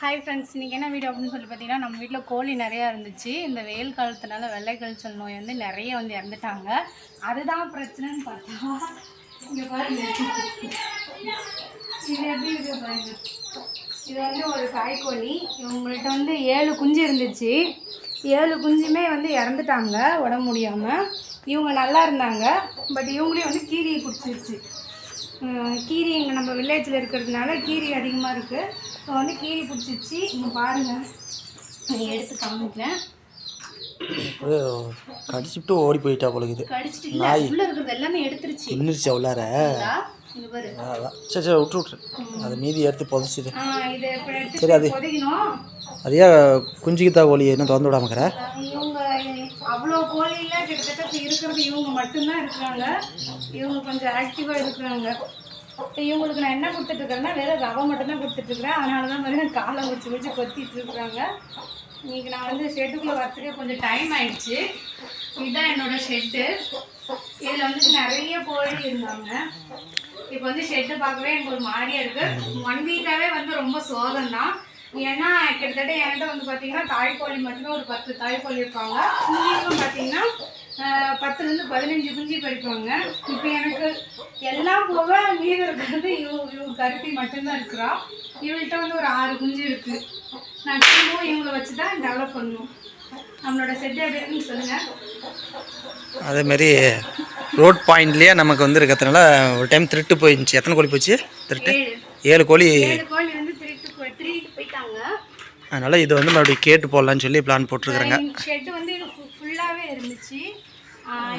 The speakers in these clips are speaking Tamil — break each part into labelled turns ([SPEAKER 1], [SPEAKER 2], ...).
[SPEAKER 1] ஹாய் ஃப்ரெண்ட்ஸ் இன்றைக்கி என்ன வீடியோ அப்படின்னு சொல்லி பார்த்தீங்கன்னா நம்ம வீட்டில் கோழி நிறையா இருந்துச்சு. இந்த வெயில் காலத்தினால வெள்ளை கழிச்சல் நோய் வந்து நிறைய வந்து இறந்துட்டாங்க. அதுதான் பிரச்சனைன்னு பார்த்தா இங்கே பாருங்க. இது எப்படி இருக்கு பாருங்க. இது வந்து ஒரு காய்கோழி. இவங்கள்ட்ட வந்து ஏழு குஞ்சு இருந்துச்சு. ஏழு குஞ்சுமே வந்து இறந்துட்டாங்க உடம்பு முடியாமல் இவங்க நல்லா இருந்தாங்க. பட் இவங்களையும் வந்து கீரியை பிடிச்சிருச்சு கீரி இங்கே நம்ம வில்லேஜில் இருக்கிறதுனால கீரி அதிகமாக இருக்குது இப்போ வந்து கீரி பிடிச்சிருச்சு. இங்கே பாருங்கள் நான் எடுத்து காமிக்கிறேன்
[SPEAKER 2] கடிச்சுட்டு ஓடி போயிட்டா போல இருக்குது.
[SPEAKER 1] கடிச்சிட்டு இல்லை உள்ளே இருக்கிறது எல்லாமே எடுத்துருச்சு.
[SPEAKER 2] நின்றுச்சு உள்ளார? சரி சரி விட்டு விட்ரு அதை மீதி எடுத்து
[SPEAKER 1] எடுத்து
[SPEAKER 2] சரி அது அதையா குஞ்சுக்கித்தா கோழி என்ன திறந்து விடாமக்கிற
[SPEAKER 1] இவங்க அவ்வளோ கோழியில் கிட்டத்தட்ட இருக்கிறது இவங்க மட்டும்தான் இருக்கிறாங்க. இவங்க கொஞ்சம் ஆக்டிவாக இருக்கிறாங்க. இவங்களுக்கு நான் என்ன கொடுத்துட்ருக்கேன்னா வெறும் ரவை மட்டும்தான் கொடுத்துட்ருக்குறேன் அதனால தான் மாதிரி காலை முடிச்சு வச்சு கொத்திட்டு இருக்கிறாங்க. இன்றைக்கி நான் வந்து ஷெட்டுக்குள்ளே வரத்துக்கே கொஞ்சம் டைம் ஆயிடுச்சு. இதுதான் என்னோடய ஷெட்டு. இதில் வந்து நிறைய கோழி இருந்தாங்க. இப்போ வந்து ஷெட்டு பார்க்கவே எனக்கு ஒரு மாதிரியாக இருக்குது ஒன் வீக்காகவே வந்து ரொம்ப சோகம் தான் ஏன்னா கிட்டத்தட்ட என்கிட்ட வந்து பார்த்தீங்கன்னா தாய்க்கோழி மட்டுமே ஒரு பத்து தாய்க்கோழி இருப்பாங்க. குஞ்சுகளும் பார்த்தீங்கன்னா பத்துலேருந்து பதினஞ்சு குஞ்சு பறிப்பாங்க. இப்போ எனக்கு எல்லாம் போக மீதம் இருக்கிறது இவ இவ கருப்பி மட்டும்தான் இருக்கிறா. இவள்கிட்ட வந்து ஒரு ஆறு குஞ்சு இருக்கு. நான் திரும்பவும் இவங்களை வச்சு தான் டெவலப் பண்ணணும் நம்மளோட செட் எப்படி இருக்குன்னு சொல்லுங்கள்
[SPEAKER 2] அதேமாரி ரோட் பாயிண்ட்லேயே நமக்கு வந்து இருக்கிறதுனால ஒரு டைம் திருட்டு போயிருந்துச்சு எத்தனை கோழி போச்சு? திருட்டு?
[SPEAKER 1] ஏழு.
[SPEAKER 2] கோழி.
[SPEAKER 1] கோழி வந்து திருட்டு போய் திருட்டு போயிட்டாங்க.
[SPEAKER 2] அதனால் இது வந்து மறுபடியும் கேட்டு போடலான்னு சொல்லி பிளான் போட்டிருக்கிறேங்க.
[SPEAKER 1] ஃபுல்லாகவே இருந்துச்சு.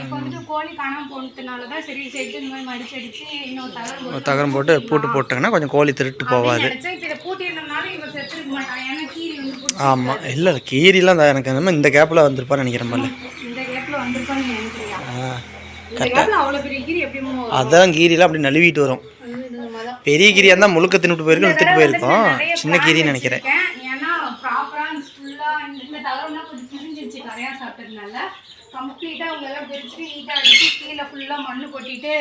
[SPEAKER 1] இப்போ வந்துட்டு கோழி காணாமல் போனதுனால தான் சரி ஷெட் இந்த மாதிரி மடிச்சு அடிச்சு இன்னொரு
[SPEAKER 2] தகரம் போட்டு பூட்டு போட்டாங்கன்னா கொஞ்சம் கோழி திருட்டு போகாது
[SPEAKER 1] வந்து
[SPEAKER 2] ஆமாம் இல்லை கீரிலாம் தான். எனக்கு அந்த மாதிரி இந்த கேப்பில் வந்திருப்பான்னு நினைக்கிறேன் பாரு
[SPEAKER 1] இந்த கேப்பில் வந்திருப்பான்னு வரும்?
[SPEAKER 2] அதான் கீரிலாம் அப்படி நழுவிட்டு வரும்.
[SPEAKER 1] வந்து மாதிரி.
[SPEAKER 2] பெரிய கீரியாக இருந்தால் முழுக்க தின்னுட்டு போயிருக்கும் வித்துட்டு போயிருக்கோம். சின்ன கீரின்னு நினைக்கிறேன்.
[SPEAKER 1] கரையா சாப்பிட்டதுனால கம்ப்ளீட்டா அவங்க எல்லாம் பிரிச்சுட்டு நீட்டா அடிச்சு கீழே ஃபுல்லா மண்ணு கொட்டிட்டு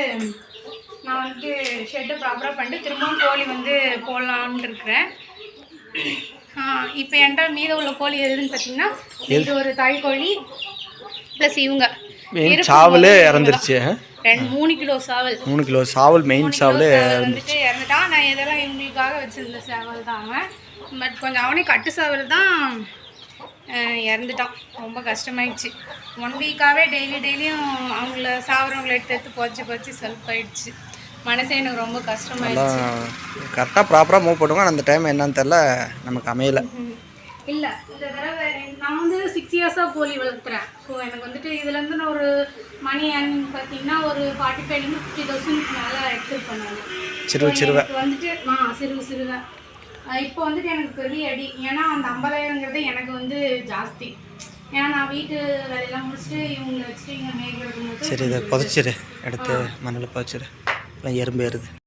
[SPEAKER 1] நான் வந்துட்டு ஷெட்டு ப்ராப்பரா பண்ணிட்டு திரும்பவும் கோழி வந்து போடலான்னு இருக்கிறேன். இப்போ என்கிட்ட மீத உள்ள கோழி எதுன்னு பார்த்தீங்கன்னா இது ஒரு தாய் கோழி ப்ளஸ் இவங்க.
[SPEAKER 2] சாவலே இறந்துருச்சு
[SPEAKER 1] ரெண்டு மூணு கிலோ சாவல்.
[SPEAKER 2] மூணு கிலோ சாவல் மெயின் சாவலே
[SPEAKER 1] வந்துட்டு இறந்துட்டான் நான் இதெல்லாம் இவங்களுக்காக வச்சிருந்த சேவல் தான் அவன். பட் கொஞ்சம் அவனே கட்டு சேவல் தான் இறந்துட்டான். ரொம்ப கஷ்டமாயிடுச்சு. ஒன் வீக்காகவே டெய்லி டெய்லியும் அவங்கள சாவரவங்கள எடுத்து எடுத்து போச்சு போச்சு செல்ஃப் ஆயிடுச்சு மனசே எனக்கு ரொம்ப கஷ்டமாயிடுச்சு.
[SPEAKER 2] கரெக்டாக ப்ராப்பராக மூவ் பண்ணுவாங்க. ஆனா அந்த டைம் என்னன்னு தெரில நமக்கு அமையல.
[SPEAKER 1] இல்லை இந்த தடவை நான் வந்து சிக்ஸ் இயர்ஸாக கோழி வளர்க்குறேன். ஸோ எனக்கு வந்துட்டு இதுலேருந்து நான் ஒரு மணி அண்ட் பார்த்தீங்கன்னா ஒரு ஃபார்ட்டி ஃபைவ்லேருந்து ஃபிஃப்டி தௌசண்ட் மேலே எக்ஸ்பெக்ட் பண்ணாங்க
[SPEAKER 2] சிறுவ சிறுவ.
[SPEAKER 1] வந்துட்டு ஆ சிறுவு சிறுவை. இப்போ வந்துட்டு எனக்கு பெரிய அடி. ஏன்னா அந்த ஐம்பதாயிரங்கிறது எனக்கு வந்து ஜாஸ்தி. ஏன்னா நான் வீட்டு வேலையெல்லாம் முடிச்சுட்டு இவங்களை வச்சுட்டு இங்கே மேய்க்கிறது
[SPEAKER 2] சரி இதை புதைச்சிரு எடுத்து மண்ணில் புதைச்சிரு எறும்பு ஏறுது.